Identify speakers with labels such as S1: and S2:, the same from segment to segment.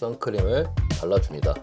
S1: 선크림을 발라줍니다.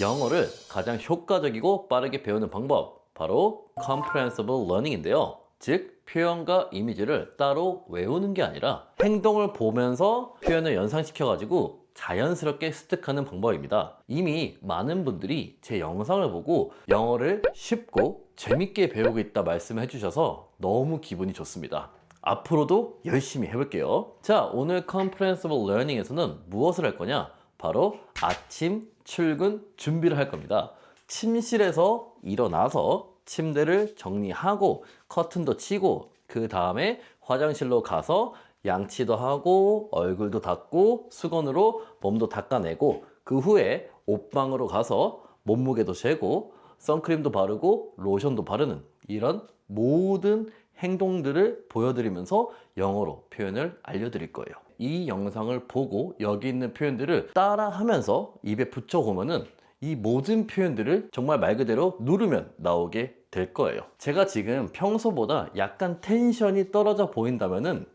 S1: 영어를 가장 효과적이고 빠르게 배우는 방법 바로 comprehensible learning인데요. 즉 표현과 이미지를 따로 외우는 게 아니라 행동을 보면서 표현을 연상시켜 가지고 자연스럽게 습득하는 방법입니다. 이미 많은 분들이 제 영상을 보고 영어를 쉽고 재밌게 배우고 있다 말씀해 주셔서 너무 기분이 좋습니다. 앞으로도 열심히 해볼게요. 자, 오늘 Comprehensible Learning에서는 무엇을 할 거냐? 바로 아침 출근 준비를 할 겁니다. 침실에서 일어나서 침대를 정리하고 커튼도 치고 그 다음에 화장실로 가서 양치도 하고 얼굴도 닦고 수건으로 몸도 닦아내고 그 후에 옷방으로 가서 몸무게도 재고 선크림도 바르고 로션도 바르는 이런 모든 행동들을 보여드리면서 영어로 표현을 알려드릴 거예요. 이 영상을 보고 여기 있는 표현들을 따라 하면서 입에 붙여보면은 이 모든 표현들을 정말 말 그대로 누르면 나오게 될 거예요. 제가 지금 평소보다 약간 텐션이 떨어져 보인다면은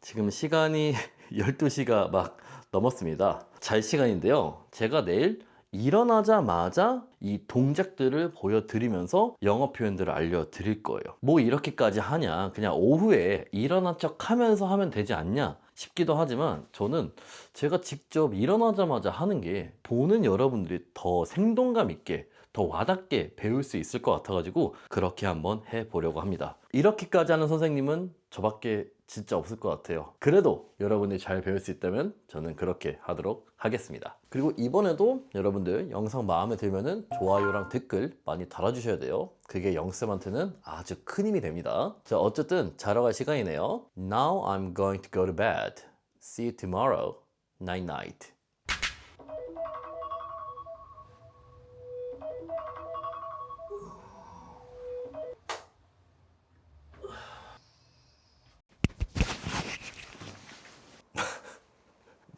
S1: 지금 시간이 12시가 막 넘었습니다. 잘 시간인데요. 제가 내일 일어나자마자 이 동작들을 보여드리면서 영어 표현들을 알려드릴 거예요. 뭐 이렇게까지 하냐. 그냥 오후에 일어난 척 하면서 하면 되지 않냐 싶기도 하지만 저는 제가 직접 일어나자마자 하는 게 보는 여러분들이 더 생동감 있게 더 와닿게 배울 수 있을 것 같아가지고 그렇게 한번 해보려고 합니다. 이렇게까지 하는 선생님은 저밖에 진짜 없을 것 같아요. 그래도 여러분이 잘 배울 수 있다면 저는 그렇게 하도록 하겠습니다. 그리고 이번에도 여러분들 영상 마음에 들면은 좋아요랑 댓글 많이 달아주셔야 돼요. 그게 영쌤한테는 아주 큰 힘이 됩니다. 자, 어쨌든 자러 갈 시간이네요. Now I'm going to go to bed. See you tomorrow. Night night.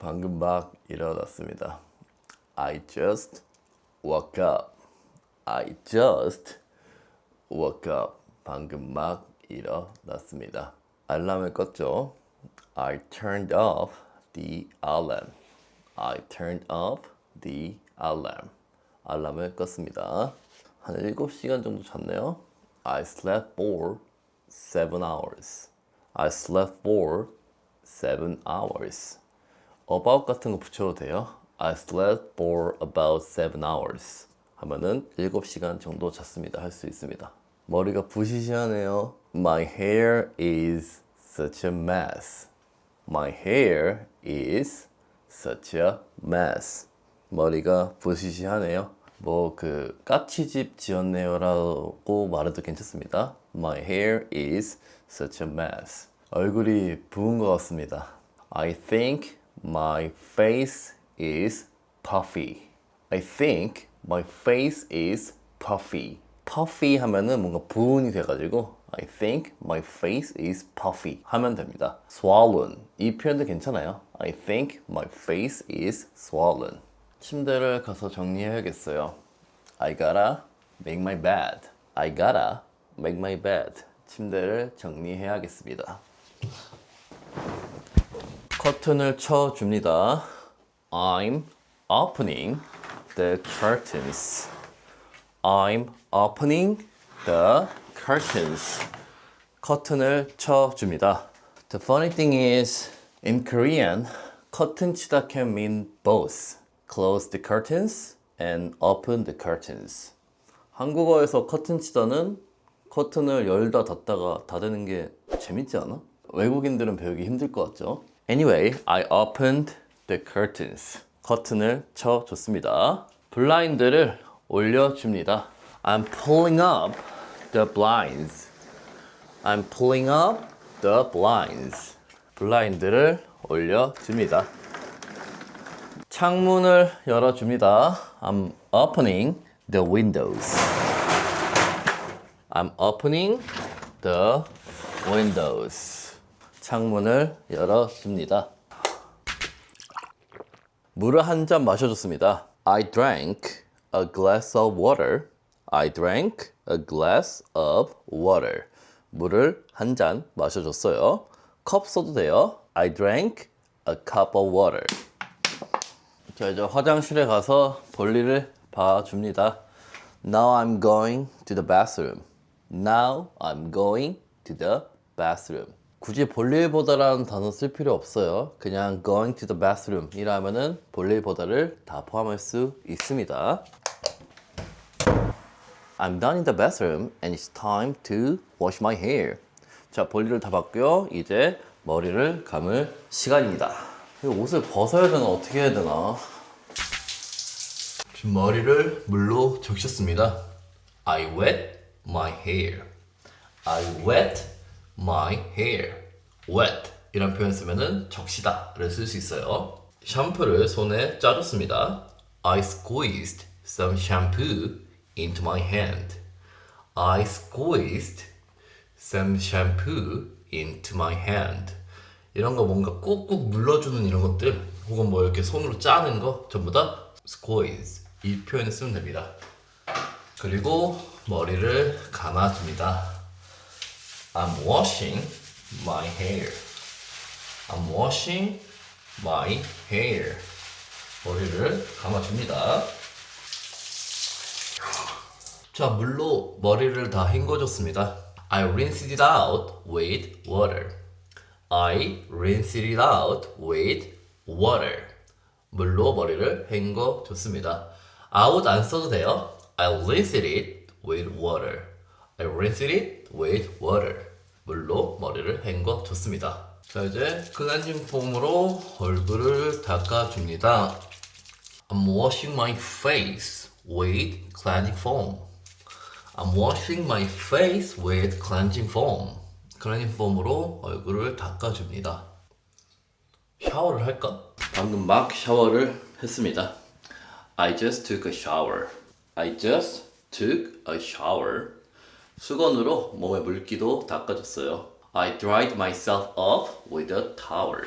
S1: 방금 막 일어났습니다. I just woke up. I just woke up. 방금 막 일어났습니다. 알람을 껐죠. I turned off the alarm. I turned off the alarm. 알람을 껐습니다. 한 7시간 정도 잤네요. I slept for 7 hours. I slept for 7 hours. About 같은 거 붙여도 돼요. I slept for about 7 hours. 하면은 7시간 정도 잤습니다. 할 수 있습니다. 머리가 부시시하네요. My hair is such a mess. My hair is such a mess. 머리가 부시시하네요. 뭐 그 까치집 지었네요라고 말해도 괜찮습니다. My hair is such a mess. 얼굴이 부은 것 같습니다. I think my face is puffy. I think my face is puffy. puffy 하면은 뭔가 부은이 돼가지고 I think my face is puffy 하면 됩니다. swollen 이 표현도 괜찮아요. I think my face is swollen. 침대를 가서 정리해야겠어요. I gotta make my bed. I gotta make my bed. 침대를 정리해야겠습니다. 커튼을 쳐줍니다. I'm opening the curtains. I'm opening the curtains. 커튼을 쳐줍니다. The funny thing is, in Korean, 커튼 치다 can mean both. Close the curtains and open the curtains. 한국어에서 커튼 치다는 커튼을 열다 닫다가 닫는 게 재밌지 않아? 외국인들은 배우기 힘들 것 같죠? Anyway, I opened the curtains. 커튼을 쳐줬습니다. 블라인드를 올려줍니다. I'm pulling up the blinds. I'm pulling up the blinds. 블라인드를 올려줍니다. 창문을 열어줍니다. I'm opening the windows. I'm opening the windows. 창문을 열어줍니다. 물을 한 잔 마셔줬습니다. I drank a glass of water. I drank a glass of water. 물을 한 잔 마셔줬어요. 컵 써도 돼요. I drank a cup of water. 자 이제 화장실에 가서 볼일을 봐줍니다. Now I'm going to the bathroom. Now I'm going to the bathroom. 굳이 볼일 보다라는 단어 쓸 필요 없어요. 그냥 going to the bathroom 이라면은 볼일 보다를 다 포함할 수 있습니다. I'm done in the bathroom and it's time to wash my hair. 자, 볼일을 다 봤고요. 이제 머리를 감을 시간입니다. 이 옷을 벗어야 되나 어떻게 해야 되나? 지금 머리를 물로 적셨습니다. I wet my hair. I wet my hair. wet 이란 표현 쓰면은 적시다 를 쓸 수 있어요. 샴푸를 손에 짜줬습니다. I squeezed some shampoo into my hand. I squeezed some shampoo into my hand. 이런 거 뭔가 꾹꾹 눌러주는 이런 것들 혹은 뭐 이렇게 손으로 짜는 거 전부 다 squeeze 이 표현을 쓰면 됩니다. 그리고 머리를 감아줍니다. I'm washing my hair. I'm washing my hair. 머리를 감아줍니다. 자, 물로 머리를 다 헹궈줬습니다. I rinsed it out with water. I rinsed it out with water. 물로 머리를 헹궈줬습니다. out 안 써도 돼요. I rinsed it with water. I rinsed it with water. 물로 머리를 헹궈 줬습니다. 자, 이제 클렌징 폼으로 얼굴을 닦아줍니다. I'm washing my face with cleansing foam. I'm washing my face with cleansing foam. 클렌징 폼으로 얼굴을 닦아줍니다. 샤워를 할까? 방금 막 샤워를 했습니다. I just took a shower. I just took a shower. 수건으로 몸에 물기도 닦아줬어요. I dried myself up with a towel.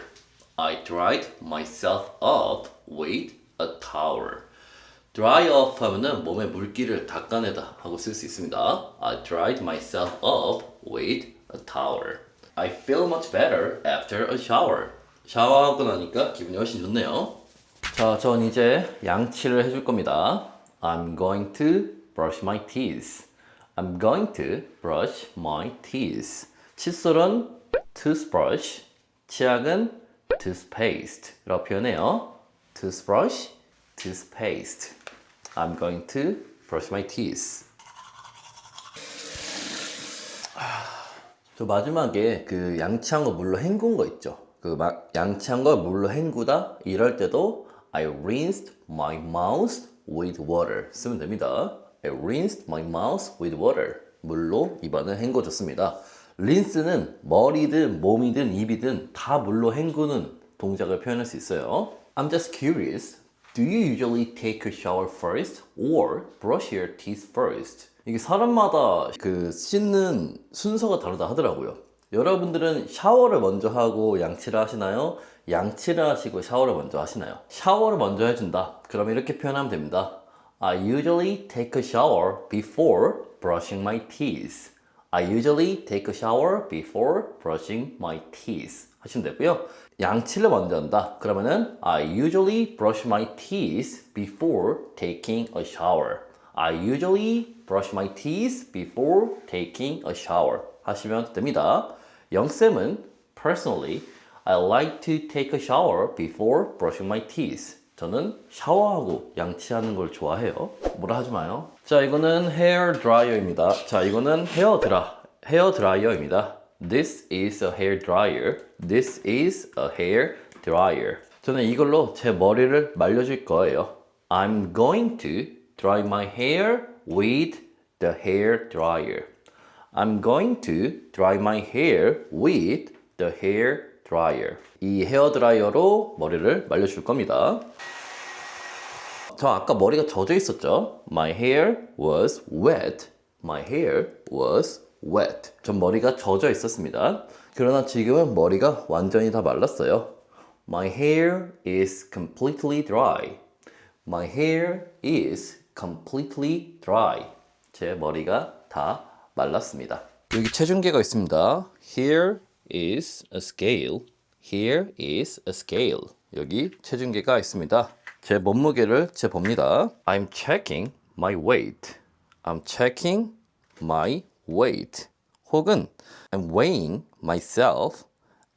S1: I dried myself up with a towel. dry off 하면은 몸에 물기를 닦아내다 하고 쓸 수 있습니다. I dried myself up with a towel. I feel much better after a shower. 샤워하고 나니까 기분이 훨씬 좋네요. 자, 전 이제 양치를 해줄 겁니다. I'm going to brush my teeth. I'm going to brush my teeth. 칫솔은 toothbrush, 치약은 toothpaste라고 표현해요. toothbrush, toothpaste. I'm going to brush my teeth. 저 마지막에 그 양치한 거 물로 헹군 거 있죠. 그 마- 양치한 거 물로 헹구다 이럴 때도 I rinsed my mouth with water 쓰면 됩니다. I rinsed my mouth with water 물로 입안을 헹궈줬습니다. 린스는 머리든 몸이든 입이든 다 물로 헹구는 동작을 표현할 수 있어요. I'm just curious. Do you usually take a shower first or brush your teeth first? 이게 사람마다 그 씻는 순서가 다르다 하더라고요. 여러분들은 샤워를 먼저 하고 양치를 하시나요? 양치를 하시고 샤워를 먼저 하시나요? 샤워를 먼저 해준다. 그럼 이렇게 표현하면 됩니다. I usually take a shower before brushing my teeth. I usually take a shower before brushing my teeth. 하시면 되고요. 양치를 먼저 한다. 그러면은 I usually brush my teeth before taking a shower. I usually brush my teeth before taking a shower. 하시면 됩니다. 영쌤은 personally I like to take a shower before brushing my teeth. 저는 샤워하고 양치하는 걸 좋아해요. 뭐라 하지 마요. 자, 이거는 헤어 드라이어입니다. 자, 이거는 헤어 드라 헤어 드라이어입니다. This is a hair dryer. This is a hair dryer. 저는 이걸로 제 머리를 말려줄 거예요. I'm going to dry my hair with the hair dryer. I'm going to dry my hair with the hair dryer. 이 헤어 드라이어로 머리를 말려줄 겁니다. 저 아까 머리가 젖어 있었죠? My hair was wet. My hair was wet. 전 머리가 젖어 있었습니다. 그러나 지금은 머리가 완전히 다 말랐어요. My hair is completely dry. My hair is completely dry. 제 머리가 다 말랐습니다. 여기 체중계가 있습니다. Here is a scale. Here is a scale. 여기 체중계가 있습니다. 제 몸무게를 재봅니다. I'm checking my weight. I'm checking my weight. 혹은 I'm weighing myself.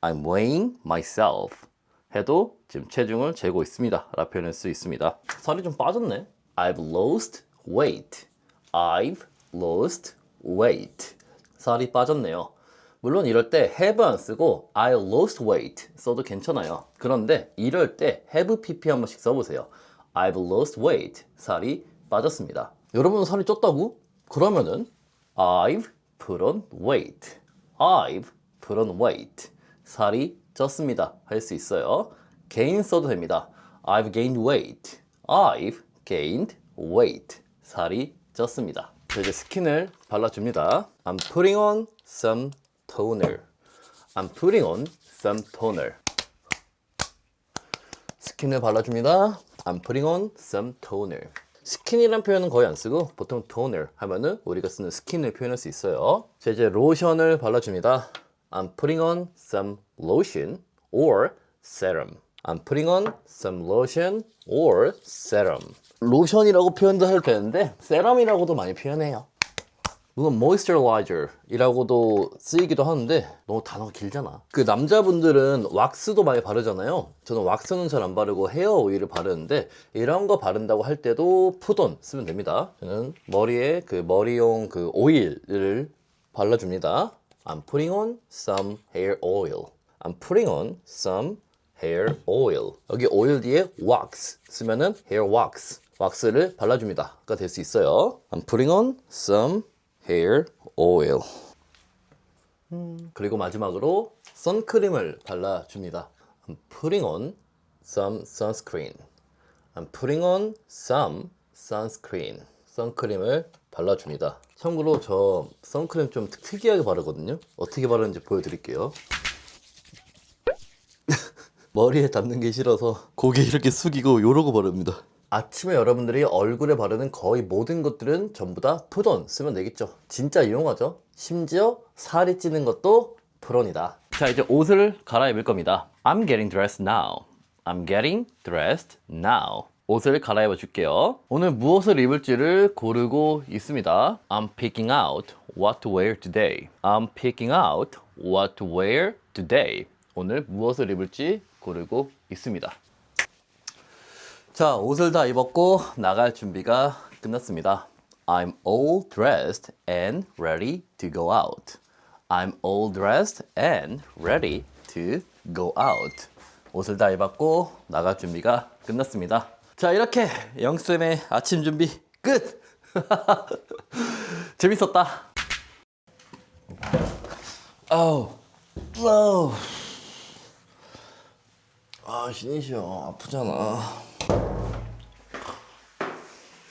S1: I'm weighing myself. 해도 지금 체중을 재고 있습니다. 라 표현할 수 있습니다. 살이 좀 빠졌네. I've lost weight. I've lost weight. 살이 빠졌네요. 물론 이럴 때 have 안 쓰고 I lost weight 써도 괜찮아요. 그런데 이럴 때 have pp 한 번씩 써보세요. I've lost weight. 살이 빠졌습니다. 여러분 살이 쪘다고? 그러면은 I've put on weight. I've put on weight. 살이 쪘습니다. 할 수 있어요. gain 써도 됩니다. I've gained weight. I've gained weight. 살이 쪘습니다. 자, 이제 스킨을 발라줍니다. I'm putting on some toner. I'm putting on some toner. 스킨을 발라줍니다. I'm putting on some toner. 스킨이란 표현은 거의 안 쓰고 보통 toner 하면은 우리가 쓰는 스킨을 표현할 수 있어요. 자, 이제 로션을 발라줍니다. I'm putting on some lotion or serum. I'm putting on some lotion or serum. 로션이라고 표현도 해도 되는데 세럼이라고도 많이 표현해요. 물론 moisturizer이라고도 쓰이기도 하는데 너무 단어가 길잖아. 그 남자분들은 왁스도 많이 바르잖아요. 저는 왁스는 잘 안 바르고 헤어 오일을 바르는데 이런 거 바른다고 할 때도 푸돈 쓰면 됩니다. 저는 머리에 그 머리용 그 오일을 발라줍니다. I'm putting on some hair oil. I'm putting on some hair oil. 여기 오일 뒤에 wax 쓰면은 hair wax. 왁스를 발라줍니다.가 될 수 있어요. I'm putting on some hair oil. 그리고 마지막으로 선크림을 발라줍니다. I'm putting on some sunscreen. I'm putting on some sunscreen. 선크림을 발라줍니다. 참고로 저 선크림 좀 특- 특이하게 바르거든요. 어떻게 바르는지 보여드릴게요. 머리에 닿는 게 싫어서 고개 이렇게 숙이고 요러고 바릅니다. 아침에 여러분들이 얼굴에 바르는 거의 모든 것들은 전부 다 푸돈 쓰면 되겠죠. 진짜 유용하죠. 심지어 살이 찌는 것도 푸론이다. 자 이제 옷을 갈아입을 겁니다. I'm getting dressed now. I'm getting dressed now. 옷을 갈아입어 줄게요. 오늘 무엇을 입을지를 고르고 있습니다. I'm picking out what to wear today. I'm picking out what to wear today. 오늘 무엇을 입을지 고르고 있습니다. 자, 옷을 다 입었고 나갈 준비가 끝났습니다. I'm all dressed and ready to go out. I'm all dressed and ready to go out. 옷을 다 입었고 나갈 준비가 끝났습니다. 자, 이렇게 영쌤의 아침 준비 끝! 재밌었다. 아우, 아우. 아, 신이시여. 아프잖아.